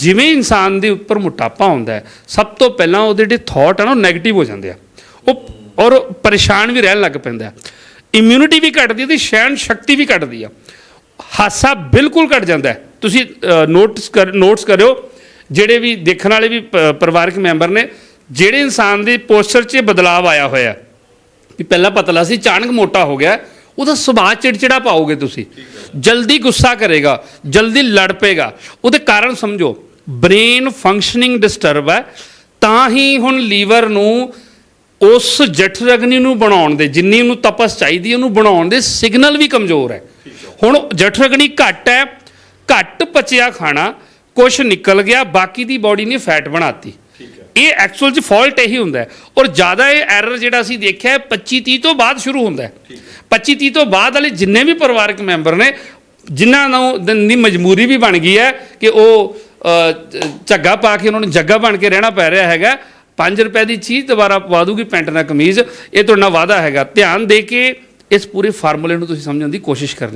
ਜਿਵੇਂ ਇਨਸਾਨ ਦੇ ਉੱਪਰ ਮੋਟਾਪਾ ਹੁੰਦਾ ਹੈ ਸਭ ਤੋਂ ਪਹਿਲਾਂ ਉਹਦੇ ਜਿਹੜੇ ਥਾਟ ਆ ਨਾ ਉਹ 네ਗੇਟਿਵ ਹੋ ਜਾਂਦੇ ਆ। ਉਹ ਔਰ ਪਰੇਸ਼ਾਨ ਵੀ ਰਹਿਣ ਲੱਗ ਪੈਂਦਾ ਹੈ। ਇਮਿਊਨਿਟੀ ਵੀ ਘਟਦੀ ਤੇ ਸਹਿਣ ਸ਼ਕਤੀ ਵੀ ਘਟਦੀ ਆ। ਹਾਸਾ ਬਿਲਕੁਲ ਘਟ ਜਾਂਦਾ ਤੁਸੀਂ ਨੋਟਿਸ ਕਰ ਨੋਟਸ ਕਰਿਓ ਜਿਹੜੇ ਵੀ ਦੇਖਣ ਵਾਲੇ ਵੀ ਪਰਿਵਾਰਕ ਮੈਂਬਰ ਨੇ ਜਿਹੜੇ ਇਨਸਾਨ ਦੇ ਪੋਸਚਰ 'ਚ ਬਦਲਾਅ ਆਇਆ ਹੋਇਆ ਵੀ ਪਹਿਲਾਂ ਪਤਲਾ ਸੀ ਅਚਾਨਕ ਮੋਟਾ ਹੋ ਗਿਆ ਉਹਦਾ ਸੁਭਾਅ ਚਿੜਚਿੜਾ ਪਾਓਗੇ ਤੁਸੀਂ। ਜਲਦੀ ਗੁੱਸਾ ਕਰੇਗਾ ਜਲਦੀ ਲੜ ਪਏਗਾ। ਉਹਦੇ ਕਾਰਨ ਸਮਝੋ ਬ੍ਰੇਨ ਫੰਕਸ਼ਨਿੰਗ ਡਿਸਟਰਬ ਹੈ ਤਾਂ ਹੀ ਹੁਣ ਲੀਵਰ ਨੂੰ ਉਸ ਜਠ ਰਗਨੀ ਨੂੰ ਬਣਾਉਣ ਦੇ ਜਿੰਨੀ ਉਹਨੂੰ ਤਪਸ ਚਾਹੀਦੀ ਉਹਨੂੰ ਬਣਾਉਣ ਦੇ ਸਿਗਨਲ ਵੀ ਕਮਜ਼ੋਰ ਹੈ। ਹੁਣ ਜਠ ਰਗਨੀ ਘੱਟ ਹੈ ਘੱਟ ਪਚਿਆ ਖਾਣਾ ਕੁਝ ਨਿਕਲ ਗਿਆ ਬਾਕੀ ਦੀ ਬਾਡੀ ਨੇ ਫੈਟ ਬਣਾਤੀ। ਇਹ ਐਕਚੁਅਲ ਚ ਫਾਲਟ ਇਹੀ ਹੁੰਦਾ ਔਰ ਜ਼ਿਆਦਾ ਇਹ ਐਰਰ ਜਿਹੜਾ ਅਸੀਂ ਦੇਖਿਆ ਹੈ 25 30 ਤੋਂ ਬਾਅਦ ਸ਼ੁਰੂ ਹੁੰਦਾ ਹੈ। 25 30 ਤੋਂ ਬਾਅਦ ਵਾਲੇ ਜਿੰਨੇ ਵੀ ਪਰਿਵਾਰਕ ਮੈਂਬਰ ਨੇ ਜਿਨ੍ਹਾਂ ਨੂੰ ਦਿਨ ਦੀ ਮਜਬੂਰੀ ਵੀ ਬਣ ਗਈ ਹੈ ਕਿ ਉਹ ਝੱਗਾ ਪਾ ਕੇ ਉਹਨਾਂ ਨੂੰ ਜੱਗਾ ਬਣ ਕੇ ਰਹਿਣਾ ਪੈ ਰਿਹਾ ਹੈਗਾ। 5 ਰੁਪਏ ਦੀ ਚੀਜ਼ ਦੁਬਾਰਾ ਪਵਾ ਦੂਗੀ ਪੈਂਟ ਨਾਲ ਕਮੀਜ਼। ਇਹ ਤੁਹਾਡਾ ਵਾਅਦਾ ਹੈਗਾ। ਧਿਆਨ ਦੇ ਕੇ ਇਸ ਪੂਰੇ ਫਾਰਮੂਲੇ ਨੂੰ ਤੁਸੀਂ ਸਮਝਣ ਦੀ ਕੋਸ਼ਿਸ਼ ਕਰਨੀ